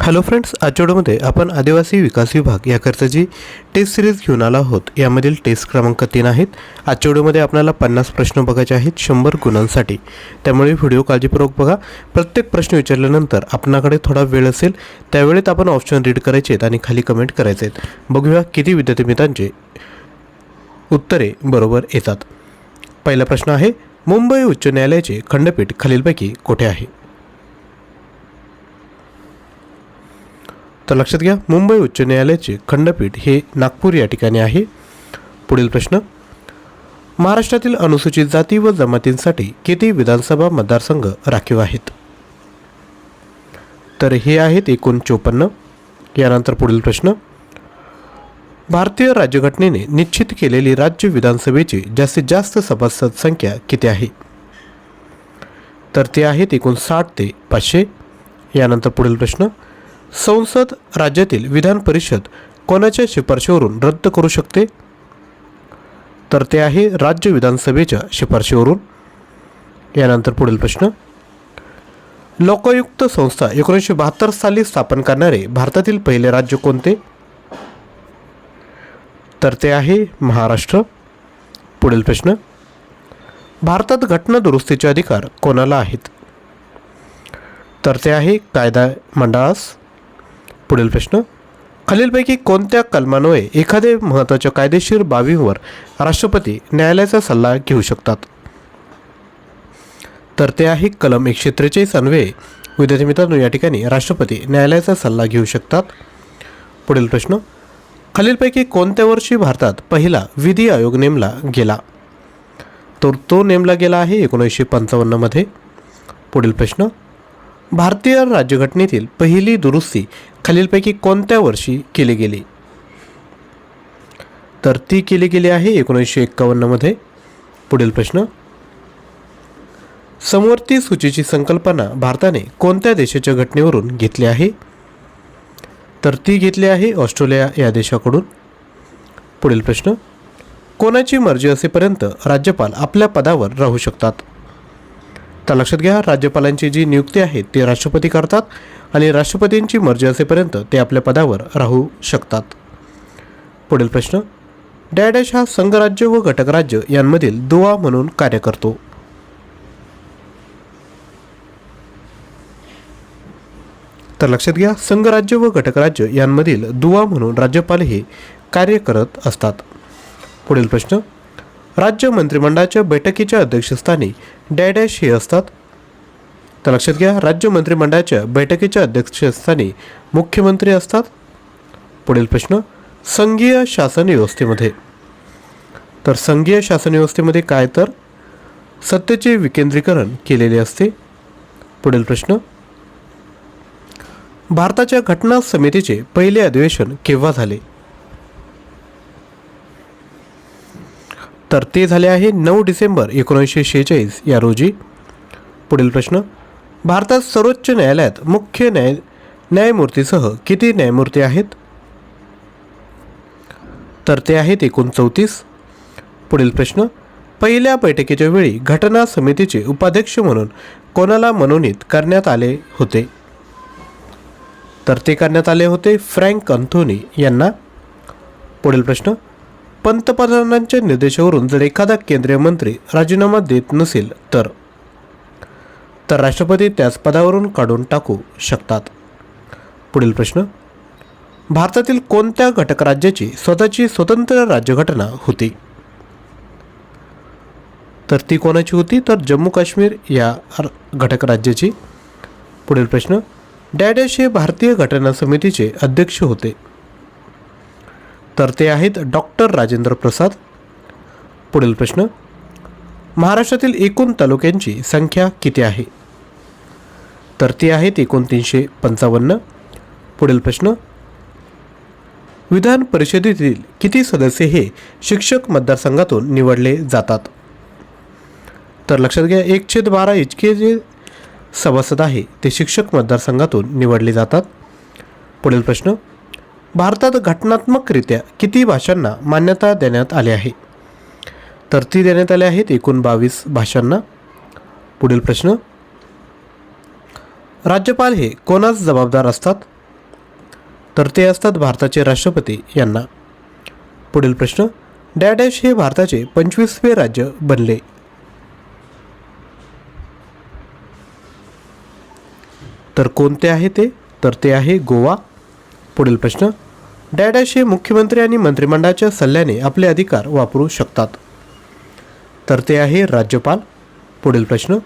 Hello friends आजच्या आपण आदिवासी विकास विभाग याकरता जी टेस्ट सिरीज घेऊन आलो आहोत यामधील टेस्ट क्रमांक तीन आहेत. आजच्या आपल्याला पन्नास प्रश्न बघायचे आहेत शंभर गुणांसाठी. त्यामुळे व्हिडिओ काळजीपूर्वक बघा. प्रत्येक प्रश्न विचारल्यानंतर आपणाकडे थोडा वेळ असेल त्यावेळेत आपण ऑप्शन रीड करायचे आहेत आणि खाली कमेंट करायचे आहेत. बघूया किती विद्यार्थी मित्रांचे उत्तरे बरोबर येतात. पहिला प्रश्न आहे मुंबई उच्च न्यायालयाचे खंडपीठ खालीलपैकी कुठे आहे? तर लक्षात घ्या मुंबई उच्च न्यायालयाचे खंडपीठ हे नागपूर या ठिकाणी आहे. पुढील प्रश्न. महाराष्ट्रातील अनुसूचित जाती व जमातींसाठी किती विधानसभा मतदारसंघ राखीव आहेत? तर हे आहेत एकूण चोपन्न. यानंतर पुढील प्रश्न. भारतीय राज्यघटनेने निश्चित केलेली राज्य विधानसभेची जास्तीत जास्त सभासद संख्या किती आहे? तर ते आहेत एकूण साठ ते पाचशे. यानंतर पुढील प्रश्न. संसद राज्यातील विधान परिषद कोणाच्या शिफारशीवरून रद्द करू शकते? तर ते आहे राज्य विधानसभेच्या शिफारशीवरून. यानंतर पुढील प्रश्न. लोकायुक्त संस्था एकोणीसशे बहात्तर साली स्थापन करणारे भारतातील पहिले राज्य कोणते? तर ते आहे महाराष्ट्र. पुढील प्रश्न. भारतात घटना दुरुस्तीचे अधिकार कोणाला आहेत? तर ते आहे कायदा मंडळास. पुढील प्रश्न. खालीलपैकी कोणत्या कलमान्वये एखादे महत्त्वाच्या कायदेशीर बाबींवर राष्ट्रपती न्यायालयाचा सल्ला घेऊ शकतात? तर ते आहे कलम एकशे त्रेचाळीस अन्वये. विद्यार्थी मित्रांनो या ठिकाणी राष्ट्रपती न्यायालयाचा सल्ला घेऊ शकतात. पुढील प्रश्न. खालीलपैकी कोणत्या वर्षी भारतात पहिला विधी आयोग नेमला गेला? तर तो नेमला गेला आहे एकोणीसशे पंचावन्नमध्ये. पुढील प्रश्न. भारतीय राज्यघटनेतील पहिली दुरुस्ती खालीलपैकी कोणत्या वर्षी केली गेली? तर ती केली गेली आहे एकोणीसशे एक्कावन्नमध्ये पुढील प्रश्न. समवर्ती सूचीची संकल्पना भारताने कोणत्या देशाच्या घटनेवरून घेतली आहे? तर ती घेतली आहे ऑस्ट्रेलिया या देशाकडून. पुढील प्रश्न. कोणाची मर्जी असेपर्यंत राज्यपाल आपल्या पदावर राहू शकतात? तर लक्षात घ्या राज्यपालांची जी नियुक्ती आहे ती राष्ट्रपती करतात आणि राष्ट्रपतींची मर्जी असेपर्यंत ते आपल्या पदावर राहू शकतात. पुढील प्रश्न डॅडॅश हा संघराज्य व घटकराज्य यांमधील दुवा म्हणून कार्य करतो. तर लक्षात घ्या संघराज्य व घटकराज्य यांमधील दुवा म्हणून राज्यपाल हे कार्य करत असतात. पुढील प्रश्न राज्य मंत्रिमंडळाच्या बैठकीच्या अध्यक्षस्थानी डॅडॅश हे असतात. तर लक्षात घ्या राज्य मंत्रिमंडळाच्या बैठकीच्या अध्यक्षस्थानी मुख्यमंत्री असतात. पुढील प्रश्न संघीय शासन व्यवस्थेमध्ये. तर संघीय शासन व्यवस्थेमध्ये काय तर? सत्तेचे विकेंद्रीकरण केलेले असते. पुढील प्रश्न भारताच्या घटना समितीचे पहिले अधिवेशन केव्हा झाले? तर ते झाले आहे नऊ डिसेंबर एकोणीसशे शेहेचाळीस. या रोजी पुढील प्रश्न. भारतात सर्वोच्च न्यायालयात मुख्य न्याय न्यायमूर्तीसह किती न्यायमूर्ती आहेत? तर ते आहेत एकूण चौतीस. पुढील प्रश्न. पहिल्या बैठकीच्या वेळी घटना समितीचे उपाध्यक्ष म्हणून कोणाला मनोनीत करण्यात आले होते? तर ते करण्यात आले होते फ्रँक अंथोनी यांना. पुढील प्रश्न. पंतप्रधानांच्या निर्देशावरून जर एखादा केंद्रीय मंत्री राजीनामा देत नसेल तर तर राष्ट्रपती त्याच पदावरून काढून टाकू शकतात. पुढील प्रश्न भारतातील कोणत्या घटक राज्याची स्वतःची स्वतंत्र राज्यघटना होती? तर ती कोणाची होती? तर जम्मू काश्मीर या घटक राज्याची. पुढील प्रश्न डॅडॅश हे भारतीय घटना समितीचे अध्यक्ष होते. तर ते आहेत डॉक्टर राजेंद्र प्रसाद. पुढील प्रश्न महाराष्ट्रातील एकूण तालुक्यांची संख्या किती आहे? तर ती आहेत एकूण तीनशे पंचावन्न. पुढील प्रश्न विधान परिषदेतील किती सदस्य हे शिक्षक मतदारसंघातून निवडले जातात? तर लक्षात घ्या एक छेद बारा इतके जे सभासद आहे ते शिक्षक मतदारसंघातून निवडले जातात. पुढील प्रश्न भारतात घटनात्मकरित्या किती भाषांना मान्यता देण्यात आली आहे? तर ती देण्यात आली आहेत एकूण बावीस भाषांना. पुढील प्रश्न. राज्यपाल हे कोणास जबाबदार असतात? तर ते असतात भारताचे राष्ट्रपती यांना. पुढील प्रश्न. डॅडॅश हे भारताचे पंचवीसवे राज्य बनले. तर कोणते आहे ते? तर ते आहे गोवा. पुढील प्रश्न. डॅडॅश हे मुख्यमंत्री आणि मंत्रिमंडळाच्या सल्ल्याने आपले अधिकार वापरू शकतात. तर ते आहे राज्यपाल. पुढील प्रश्न.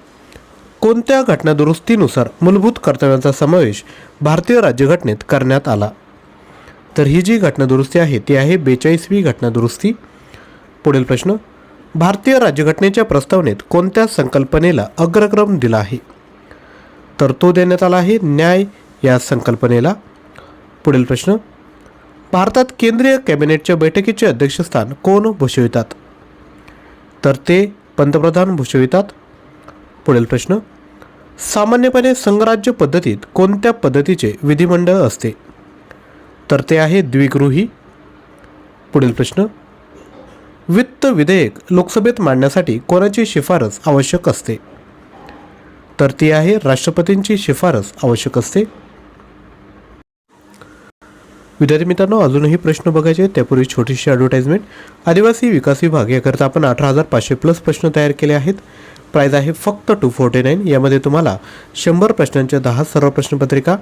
कोणत्या घटनादुरुस्तीनुसार मूलभूत कर्तव्यांचा समावेश भारतीय राज्यघटनेत करण्यात आला? तर ही जी घटनादुरुस्ती आहे ती आहे बेचाळीसवी घटनादुरुस्ती. पुढील प्रश्न. भारतीय राज्यघटनेच्या प्रस्तावनेत कोणत्या संकल्पनेला अग्रक्रम दिला आहे? तर तो देण्यात आला आहे न्याय या संकल्पनेला. पुढील प्रश्न. भारतात केंद्रीय कॅबिनेटच्या बैठकीचे अध्यक्षस्थान कोण भूषवितात? तर ते पंतप्रधान भूषवितात. पुढील प्रश्न. सामान्यपणे संघराज्य पद्धतीत कोणत्या पद्धतीचे विधिमंडळ असते? तर ते आहे द्विगृही पुढील प्रश्न. वित्त विधेयक लोकसभेत मांडण्यासाठी कोणाची शिफारस आवश्यक असते? तर ती आहे राष्ट्रपतींची शिफारस आवश्यक असते. विद्यार्थी मित्रांनो अजूनही प्रश्न बघायचे त्यापूर्वी छोटीशी ॲडव्हर्टाइजमेंट आदिवासी विकास विभाग याकरता आपण अठरा हजार पाचशे प्लस प्रश्न तयार केले आहेत. प्राईज आहे फक्त टू फोर्टी नाईन यामध्ये तुम्हाला शंभर प्रश्नांच्या दहा सराव प्रश्नपत्रिका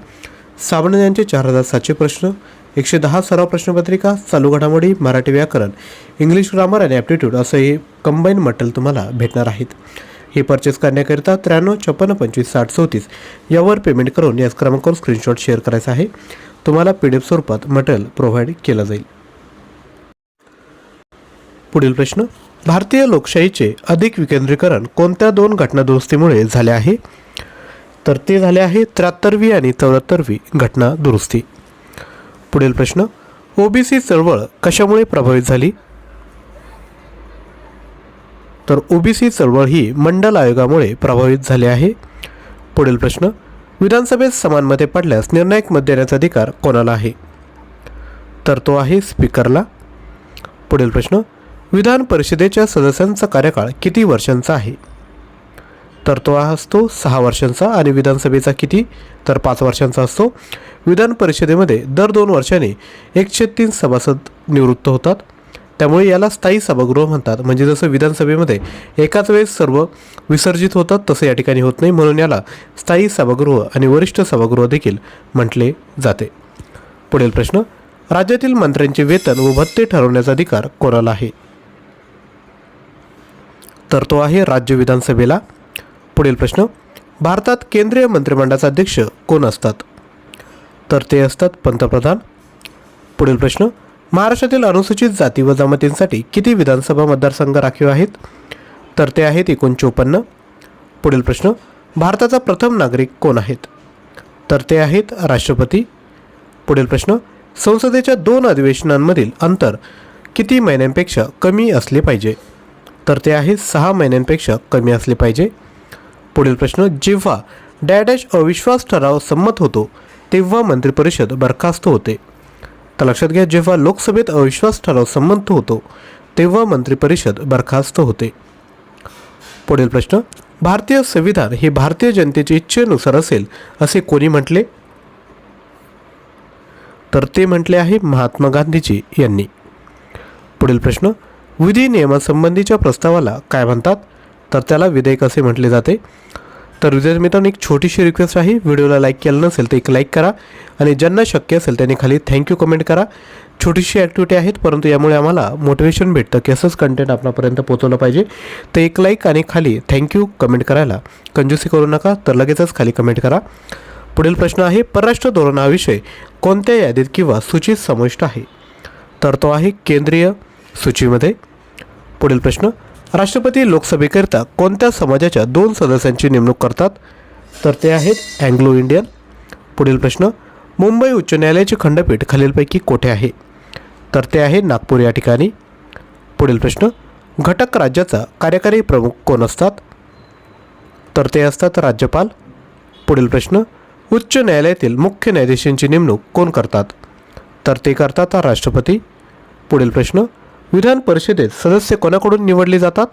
सामान्यांचे चार हजार सातशे प्रश्न एकशे दहा सराव प्रश्नपत्रिका चालू घडामोडी मराठी व्याकरण इंग्लिश ग्रामर आणि ॲप्टिट्यूड असं हे कंबाईन मटेरियल तुम्हाला भेटणार आहेत. हे परचेस करण्याकरिता त्र्याण्णव छप्पन्न पंचवीस साठ चौतीस यावर पेमेंट करून याच क्रमांकावर स्क्रीनशॉट शेअर करायचा आहे. तुम्हाला पी डी एफ स्वरूपात मटेरियल प्रोव्हाइड केलं जाईल. पुढील प्रश्न भारतीय लोकशाहीचे अधिक विकेंद्रीकरण कोणत्या दोन घटनादुरुस्तीमुळे झाले आहे? तर ते झाले आहे त्र्याहत्तरवी आणि चौऱ्याहत्तरवी घटना दुरुस्ती पुढील प्रश्न ओबीसी चळवळ कशामुळे प्रभावित झाली? तर ओबीसी चळवळ ही मंडल आयोगामुळे प्रभावित झाली आहे. पुढील प्रश्न विधानसभेत समान मते पडल्यास निर्णायक मत देण्याचा अधिकार कोणाला आहे? तर तो आहे स्पीकरला. पुढील प्रश्न विधान परिषदेच्या सदस्यांचा कार्यकाळ किती वर्षांचा आहे? तर तो असतो सहा वर्षांचा आणि विधानसभेचा किती? तर पाच वर्षांचा असतो. विधान परिषदेमध्ये दर दोन वर्षांनी एकशे तीन सभासद निवृत्त होतात. त्यामुळे याला स्थायी सभागृह म्हणतात. म्हणजे जसं विधानसभेमध्ये एकाच वेळेस सर्व विसर्जित होतात तसं या ठिकाणी होत नाही. म्हणून याला स्थायी सभागृह आणि वरिष्ठ सभागृह देखील म्हटले जाते. पुढील प्रश्न राज्यातील मंत्र्यांचे वेतन व भत्ते ठरवण्याचा अधिकार कोणाला आहे? तर तो आहे राज्य विधानसभेला. पुढील प्रश्न भारतात केंद्रीय मंत्रिमंडळाचा अध्यक्ष कोण असतात? तर ते असतात पंतप्रधान. पुढील प्रश्न महाराष्ट्रातील अनुसूचित जाती व जमातींसाठी किती विधानसभा मतदारसंघ राखीव आहेत? तर ते आहेत एकूण चोपन्न. पुढील प्रश्न भारताचा प्रथम नागरिक कोण आहेत? तर ते आहेत राष्ट्रपती. पुढील प्रश्न संसदेच्या दोन अधिवेशनांमधील अंतर किती महिन्यांपेक्षा कमी असले पाहिजे? तर ते आहे सहा महिन्यांपेक्षा कमी असले पाहिजे. पुढील प्रश्न जेव्हा डॅडॅश अविश्वास ठराव संमत होतो तेव्हा मंत्रिपरिषद बरखास्त होते. तर लक्षात घ्या जेव्हा लोकसभेत अविश्वास ठराव संमत होतो तेव्हा मंत्रिपरिषद बरखास्त होते. पुढील प्रश्न भारतीय संविधान हे भारतीय जनतेच्या इच्छेनुसार असेल असे कोणी म्हटले? तर ते म्हटले आहे महात्मा गांधीजी यांनी. पुढील प्रश्न विधी नियमासंबंधीच्या प्रस्तावाला काय म्हणतात? तर त्याला विधेयक असे म्हटले जाते तर विद्यार्थी मित्रांनो एक छोटीशी रिक्वेस्ट आहे. व्हिडिओला लाईक केलं नसेल तर एक लाईक करा. आणि ज्यांना शक्य असेल त्यांनी खाली थँक्यू कमेंट करा. छोटीशी ॲक्टिव्हिटी आहेत परंतु यामुळे आम्हाला मोटिवेशन भेटतं. की असंच कंटेंट आपणापर्यंत पोहोचवलं पाहिजे. तर एक लाईक आणि खाली थँक्यू कमेंट करायला कंजूसी करू नका तर लगेचच खाली कमेंट करा. पुढील प्रश्न आहे परराष्ट्र धोरण हा विषय कोणत्या यादीत किंवा सूचीत समाविष्ट आहे? तर तो आहे केंद्रीय सूचीमध्ये. पुढील प्रश्न राष्ट्रपती लोकसभेकरिता कोणत्या समाजाच्या दोन सदस्यांची नेमणूक करतात? तर ते आहेत अँग्लो इंडियन. पुढील प्रश्न मुंबई उच्च न्यायालयाचे खंडपीठ खालीलपैकी कोठे आहे? तर ते आहे नागपूर या ठिकाणी. पुढील प्रश्न घटक राज्याचा कार्यकारी प्रमुख कोण असतात? तर ते असतात राज्यपाल. पुढील प्रश्न उच्च न्यायालयातील मुख्य न्यायाधीशांची नेमणूक कोण करतात? तर ते करतात राष्ट्रपती. पुढील प्रश्न विधान परिषदेत सदस्य कोणाकडून निवडले जातात?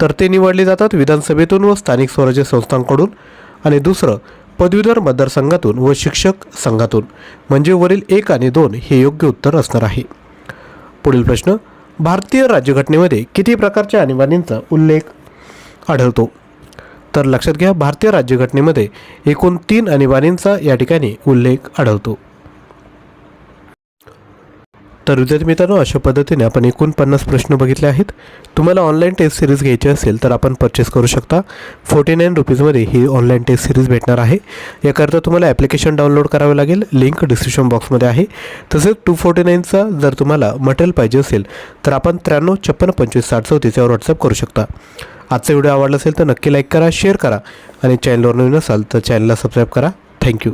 तर ते निवडले जातात विधानसभेतून व स्थानिक स्वराज्य संस्थांकडून आणि दुसरं पदवीधर मतदारसंघातून व शिक्षक संघातून. म्हणजे वरील एक आणि दोन हे योग्य उत्तर असणार आहे. पुढील प्रश्न भारतीय राज्यघटनेमध्ये किती प्रकारच्या आणीबाणींचा उल्लेख आढळतो? तर लक्षात घ्या भारतीय राज्यघटनेमध्ये एकूण तीन आणीबाणींचा या ठिकाणी उल्लेख आढळतो. तर विद्यार्थी मित्रांनो अशा पद्धतीने आपण एकूण पन्नास प्रश्न बघितले आहेत. तुम्हाला ऑनलाईन टेस्ट सिरीज घ्यायची असेल तर आपण परचेस करू शकता. फोर्टी नाईन रुपीजमध्ये ही ऑनलाईन टेस्ट सिरीज भेटणार आहे. याकरता तुम्हाला ॲप्लिकेशन डाउनलोड करावं लागेल. लिंक डिस्क्रिप्शन बॉक्समध्ये आहे. तसेच टू फोर्टी नाईनचा जर तुम्हाला मटेरियल पाहिजे असेल तर आपण त्र्याण्णव छप्पन्न पंचवीस साठ चौतीस यावर व्हॉट्सअप करू शकता. आजचा व्हिडिओ आवडला असेल तर नक्की लाईक करा शेअर करा आणि चॅनलवर नवीन असाल तर चॅनलला सबस्क्राईब करा. थँक्यू